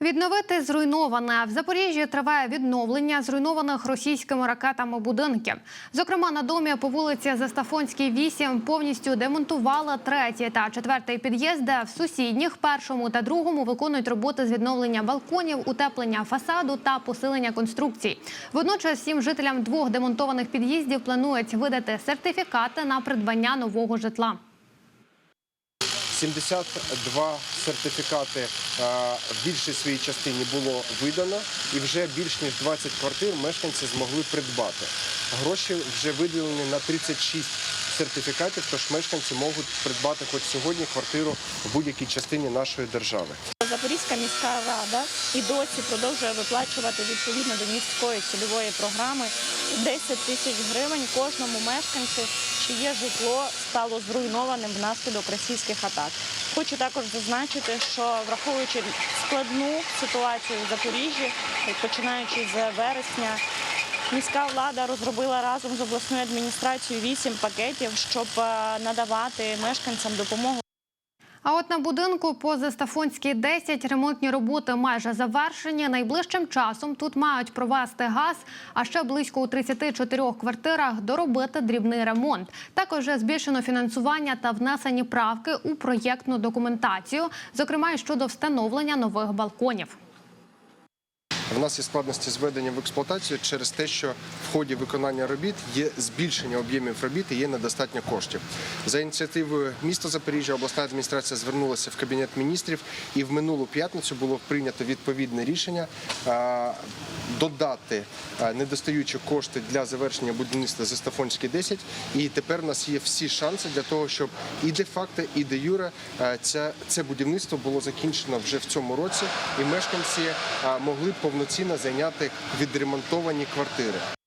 Відновити зруйноване в Запоріжжі триває відновлення зруйнованих російськими ракетами будинків. Зокрема, на домі по вулиці Застафонській 8 повністю демонтували третій та четвертий під'їзди. В сусідніх першому та другому виконують роботи з відновлення балконів, утеплення фасаду та посилення конструкцій. Водночас всім жителям двох демонтованих під'їздів планують видати сертифікати на придбання нового житла. 72 сертифікати в більшій своїй частині було видано, і вже більш ніж 20 квартир мешканці змогли придбати. Гроші вже виділені на 36 сертифікатів, тож мешканці можуть придбати хоч сьогодні квартиру в будь-якій частині нашої держави. Запорізька міська рада і досі продовжує виплачувати відповідно до міської цільової програми 10 тисяч гривень кожному мешканцю, чиє житло стало зруйнованим внаслідок російських атак. Хочу також зазначити, що враховуючи складну ситуацію в Запоріжжі, починаючи з вересня. Міська влада розробила разом з обласною адміністрацією вісім пакетів, щоб е, надавати мешканцям допомогу. А от на будинку по Застафонській 10 ремонтні роботи майже завершені. Найближчим часом тут мають провести газ, а ще близько у 34 квартирах доробити дрібний ремонт. Також збільшено фінансування та внесені правки у проєктну документацію, зокрема щодо встановлення нових балконів. В нас є складності з введенням в експлуатацію через те, що в ході виконання робіт є збільшення об'ємів робіт і є недостатньо коштів. За ініціативою міста Запоріжжя обласна адміністрація звернулася в кабінет міністрів, і в минулу п'ятницю було прийнято відповідне рішення додати недостаючі кошти для завершення будівництва Застафонській 10. І тепер у нас є всі шанси для того, щоб і де факто, і де юре це будівництво було закінчено вже в цьому році, і мешканці могли повноцінно зайняти відремонтовані квартири.